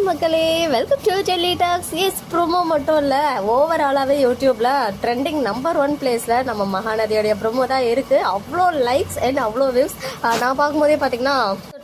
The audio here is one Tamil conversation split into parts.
மக்களே welcome to Jelly Talks S promo மட்டும் இல்லை ஓவராலாகவே யூடியூப்பில் ட்ரெண்டிங் நம்பர் ஒன் பிளேஸில் நம்ம மகாநதியோடைய ப்ரோமோ தான் இருக்குது அவ்வளோ லைக்ஸ் அண்ட் அவ்வளோ வியூஸ் நான் பார்க்கும்போதே பார்த்தீங்கன்னா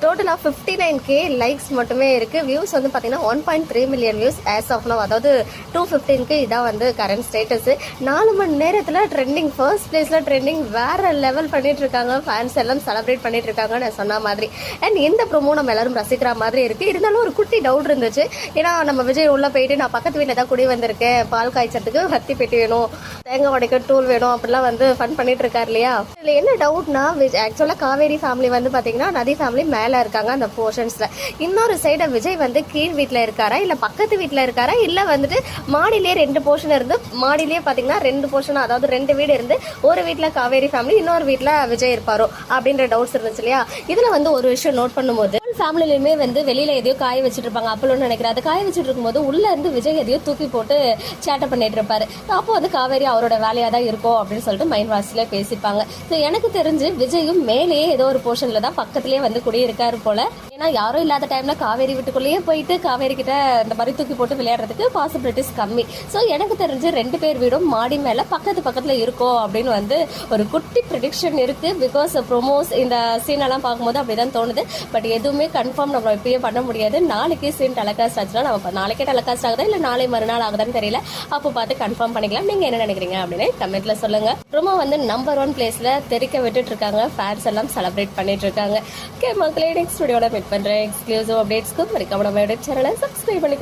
டோட்டலாக ஃபிஃப்டி நைன் கே லைக்ஸ் மட்டுமே இருக்குது வியூஸ் வந்து பார்த்தீங்கன்னா one point three million views as of now அதாவது டூ ஃபிஃப்டீனுக்கு இதான் வந்து கரண்ட் ஸ்டேட்டஸு நாலு மணி நேரத்தில் ட்ரெண்டிங் ஃபர்ஸ்ட் பிளேஸில் ட்ரெண்டிங் வேறு லெவல் பண்ணிட்டு இருக்காங்க. ஃபேன்ஸ் எல்லாம் செலிப்ரேட் பண்ணிட்டு இருக்காங்க நான் சொன்ன மாதிரி. அண்ட் இந்த ப்ரோமோ நம்ம எல்லாரும் ரசிக்கிற மாதிரி இருக்குது இருந்தாலும் ஒரு குட்டி டவுட் இருந்துச்சு. ஏன்னா நம்ம விஜய் உள்ளே போயிட்டு நான் பக்கத்து வீட்டில் தான் குடி வந்திருக்கேன். பால் காய்ச்சறதுக்கு வத்தி பெட்டி வேணும். தேங்காய் உடைக்க டூல் வேணும். அப்படிலாம் வந்து ஃபன் பண்ணிட்டு இருக்காரு இல்லையா? இதில் என்ன டவுட்னா ஆக்சுவலாக காவேரி ஃபேமிலி வந்து பார்த்தீங்கன்னா நதி ஃபேமிலி மேலே இருக்காங்க அந்த போர்ஷன்ஸில் இன்னொரு சைடு விஜய் வந்து கீழ் வீட்டில் இருக்காரா இல்லை பக்கத்து வீட்டில் இருக்காரா இல்லை வந்துட்டு மாடியிலே ரெண்டு போர்ஷன் இருந்து மாடியிலே பார்த்தீங்கன்னா ரெண்டு போர்ஷன் அதாவது ரெண்டு வீடு இருந்து ஒரு வீட்டில் காவேரி ஃபேமிலி இன்னொரு வீட்டில் விஜய் இருப்பாரோ அப்படின்ற டவுட்ஸ் இருந்துச்சு இல்லையா? இதில் வந்து ஒரு விஷயம் நோட் பண்ணும்போது ஃபேமிலியிலுமே வந்து வெளியில எதையோ காய வச்சுட்டு இருப்பாங்க அப்பளோன்னு நினைக்கிறேன். அது காய வச்சுட்டு இருக்கும்போது உள்ள இருந்து விஜய் எதையோ தூக்கி போட்டு சேட்டை பண்ணிட்டு இருப்பாரு அப்போ வந்து காவேரி அவரோட வேலையா தான் இருக்கும் அப்படின்னு சொல்லிட்டு மைண்ட் வாசில பேசிப்பாங்க. ஸோ எனக்கு தெரிஞ்சு விஜயும் மேலேயே ஏதோ ஒரு போர்ஷன்ல தான் பக்கத்துலயே வந்து குடியிருக்காரு போல. ஏன்னா யாரும் இல்லாத டைம்ல காவேரி வீட்டுக்குள்ளேயே போயிட்டு காவேரி கிட்ட இந்த மாதிரி தூக்கி போட்டு விளையாடுறதுக்கு பாசிபிலிட்டிஸ் கம்மி. ஸோ எனக்கு தெரிஞ்சு ரெண்டு பேர் வீடும் மாடி மேல பக்கத்து பக்கத்துல இருக்கும் அப்படின்னு வந்து ஒரு குட்டி ப்ரிடிக்ஷன் இருக்கு. பிகாஸ் ப்ரொமோஸ் இந்த சீன் எல்லாம் பார்க்கும்போது அப்படிதான் தோணுது. பட் எதுவுமே கன்ஃபார்ம் நம்ம இப்பயே பண்ண முடியாது. நாளைக்கு சீன் டெலகாஸ்ட் ஆச்சுன்னா நம்ம நாளைக்கே டெலகாஸ்ட் ஆகுதா இல்ல நாளை மறுநாள் ஆகுதான்னு தெரியல. அப்போ பார்த்து கன்ஃபார்ம் பண்ணிக்கலாம். நீங்க என்ன நினைக்கிறீங்க அப்படின்னு கமெண்ட்ல சொல்லுங்க. ரொம்ப வந்து நம்பர் ஒன் பிளேஸ்ல தெரிக்க விட்டுட்டு இருக்காங்க. ஃபேன்ஸ் எல்லாம் செலிப்ரேட் பண்ணிட்டு இருக்காங்க. ஓகே மக்களே நெக்ஸ்ட் வீடியோட மீட் பண்றேன் எக்ஸ்க்ளூசிவ் அப்டேட்ஸ்க்கு மறக்காம நம்ம சேனலை சப்ஸ்கிரைப் பண்ணிக்கோ.